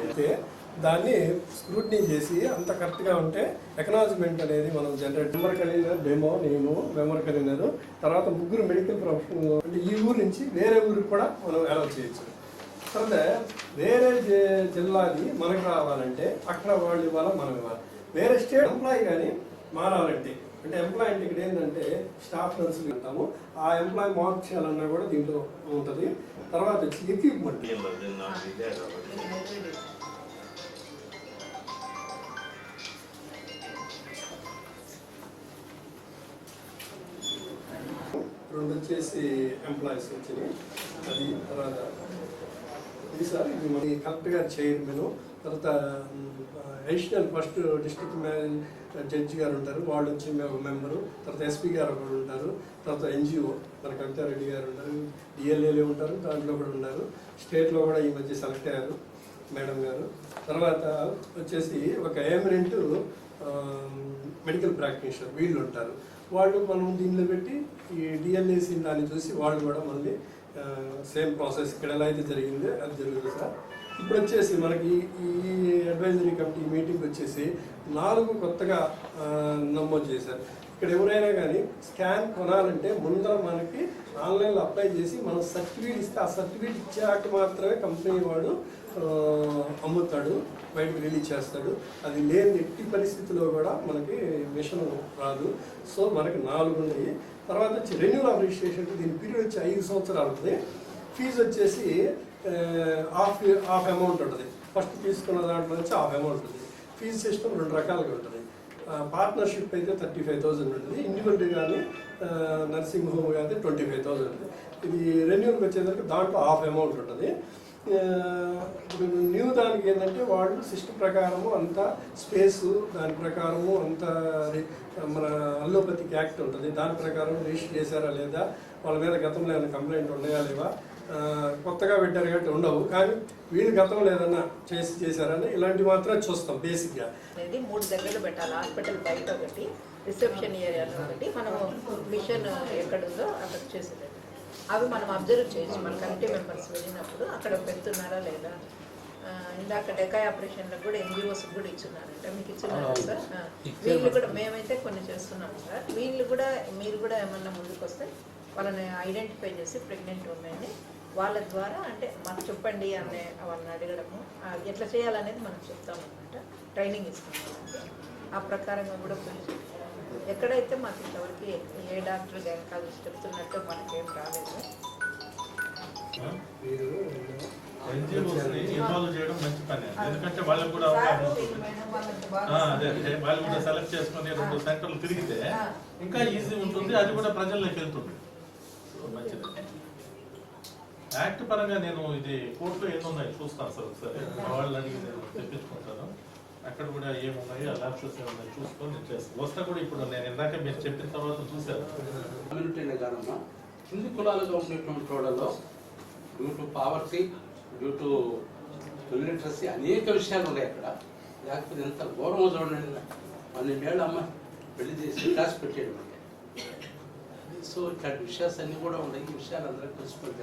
అయితే దాన్ని స్క్రూటినీ చేసి అంత కరెక్ట్గా ఉంటే ఎకనాలజ్మెంట్ అనేది మనం జనరేట్ మెమర్ కలీనర్ డెమో నేను మెమర్ కలీనర్ తర్వాత ముగ్గురు మెడికల్ ప్రొఫెషనల్ అంటే ఈ ఊరు నుంచి వేరే ఊరికి కూడా మనం అలౌ చేయొచ్చు. తర్వాత వేరే జి- జిల్లాది మనకు రావాలంటే అక్కడ వాళ్ళు ఇవ్వాలి మనం ఇవ్వాలి. వేరే స్టేట్ ఎంప్లాయీ కానీ మారాలంటే అంటే ఎంప్లాయీ అంటే ఇక్కడ ఏంటంటే స్టాఫ్ నర్సులు అంటాము ఆ ఎంప్లాయ్ మార్క్ చేయాలన్నా కూడా దీంట్లో ఉంటుంది. తర్వాత వచ్చి ఎక్విప్మెంట్ రెండు వచ్చేసి ఎంప్లాయీస్ వచ్చినాయి. అది తర్వాత ఈసారి ఇది మన కలెక్టర్ గారు చైర్మన్ తర్వాత అడిషనల్ ఫస్ట్ డిస్ట్రిక్ట్ జడ్జి గారు ఉంటారు. వాళ్ళు వచ్చి ఒక మెంబరు తర్వాత ఎస్పీ గారు ఒకరు ఉంటారు. తర్వాత ఎన్జిఓ మన కవితారెడ్డి గారు ఉంటారు. డిఎల్ఏలు ఉంటారు. దాంట్లో కూడా ఉన్నారు. స్టేట్లో కూడా ఈ మధ్య సెలెక్ట్ అయ్యారు మేడం గారు. తర్వాత వచ్చేసి ఒక ఎమరెంట్ మెడికల్ ప్రాక్టీషనర్ వీళ్ళు ఉంటారు. వాళ్ళు మనం దీనిలో పెట్టి ఈ డిఎల్ఏసి దాన్ని చూసి వాళ్ళు కూడా మళ్ళీ సేమ్ ప్రాసెస్ ఇక్కడ ఎలా అయితే జరిగిందో అది జరుగుతుంది సార్. ఇప్పుడు వచ్చేసి మనకి ఈ అడ్వైజరీ కమిటీ మీటింగ్ వచ్చేసి నాలుగు కొత్తగా నమోదు చేశారు. ఇక్కడ ఎవరైనా కానీ స్కాన్ కొనాలంటే ముందర మనకి ఆన్లైన్లో అప్లై చేసి మనం సర్టిఫికేట్ ఇస్తే ఆ సర్టిఫికేట్ ఇచ్చాక మాత్రమే కంపెనీ వాడు అమ్ముతాడు బయటకు రిలీజ్ చేస్తాడు. అది లేని ఎట్టి పరిస్థితిలో కూడా మనకి మిషన్ రాదు. సో మనకి నాలుగు ఉన్నాయి. తర్వాత వచ్చి రెన్యూల్ ఆఫ్ రిజిస్ట్రేషన్ దీని పీరియడ్ వచ్చి ఐదు సంవత్సరాలు ఉంటుంది ఫీజు వచ్చేసి హాఫ్ హాఫ్ అమౌంట్ ఉంటుంది. ఫస్ట్ తీసుకున్న దాంట్లో వచ్చి హాఫ్ అమౌంట్ ఉంటుంది. ఫీజు సిస్టమ్ రెండు రకాలుగా ఉంటుంది. పార్ట్నర్షిప్ అయితే థర్టీ ఫైవ్ థౌసండ్ ఉంటుంది ఇండివిజువల్ కానీ నర్సింగ్ హోమ్ కానీ ట్వంటీ ఫైవ్ థౌసండ్ ఉంటుంది ఇది రెన్యూల్కి వచ్చేసరికి దాంట్లో హాఫ్ అమౌంట్ ఉంటుంది. ఇప్పుడు న్యూ దానికి ఏంటంటే వాళ్ళు సిస్టమ్ ప్రకారము అంత స్పేసు దాని ప్రకారము అంత మన అల్లోపతిక్ యాక్ట్ ఉంటుంది. దాని ప్రకారం రిజిస్టర్ చేశారా లేదా? వాళ్ళ మీద గతంలో ఏమైనా కంప్లైంట్ ఉన్నాయా లేవా? కొత్తగా పెట్టారు కాబట్టి ఉండవు. కానీ వీళ్ళు గతంలో ఏదన్నా చేసి చేశారని ఇలాంటివి మాత్రం చూస్తాం బేసిక్గా అనేది మూడు దగ్గరలు పెట్టాలి? హాస్పిటల్ బయట ఒకటి రిసెప్షన్ ఏరియాలో ఒకటి. మనం మిషన్ ఎక్కడుందో అక్కడ చేసేది. అవి మనం అబ్జర్వ్ చేయొచ్చు. మన కమిటీ మెంబర్స్ వెళ్ళినప్పుడు అక్కడ పెడుతున్నారా లేదా? ఇందాక డెకాయ్ ఆపరేషన్లకు కూడా ఎన్జిఓస్ కూడా ఇచ్చున్నారంట. మీకు ఇచ్చున్నారా సార్? వీళ్ళు కూడా మేమైతే కొన్ని చేస్తున్నాం సార్. వీళ్ళు కూడా మీరు కూడా ఏమన్నా ముందుకు వస్తే వాళ్ళని ఐడెంటిఫై చేసి ప్రెగ్నెంట్ ఉన్నాయని వాళ్ళ ద్వారా అంటే మాకు చెప్పండి అనే వాళ్ళని అడగడము ఎట్లా చేయాలనేది మనం చెప్తాం అనమాట ట్రైనింగ్ ఇస్తాం. ఆ ప్రకారంగా కూడా పోయి ఎక్కడైతే మాకు ఇంతవరకు ఏ- డాక్టర్ గైనకాలజిస్ట్ చెప్తున్నట్టు మనకేం రాలేదు. చేయడం మంచి పని. ఎందుకంటే వాళ్ళకి కూడా వాళ్ళు కూడా సెలెక్ట్ చేసుకుని రెండు సెంటర్లు తిరిగితే ఇంకా ఈజీ ఉంటుంది. అది కూడా ప్రజల్లోకి వెళ్తుంది. మంచిది. యాక్ట్ పరంగా నేను ఇది కోర్టులో ఏమున్నాయి చూస్తాను సార్ ఒకసారి. వాళ్ళని అడిగి నేను తెప్పించుకుంటాను. అక్కడ కూడా ఏమున్నాయి? ఆ ల్యాబ్సెస్ ఏమున్నాయి? చూసుకొని నేను చేస్తాను. వస్తా కూడా ఇప్పుడు నేను ఇందాక మీరు చెప్పిన తర్వాత చూశాను. కమ్యూనిటీనే కాదమ్మా కింది కులాలుగా ఉండేటువంటి వాళ్ళలో due to poverty due to literacy అనేక విషయాలు ఉన్నాయి అక్కడ. లేకపోతే ఎంత గౌరవం చూడండి. పన్నెండేళ్ళ అమ్మాయి పెళ్ళి చేసి క్లాస్ పెట్టేయడం అంటే. సో ఇట్లాంటి విషయాలు అన్నీ కూడా ఉన్నాయి. ఈ విషయాలు అందరికీ తెలుసుకొని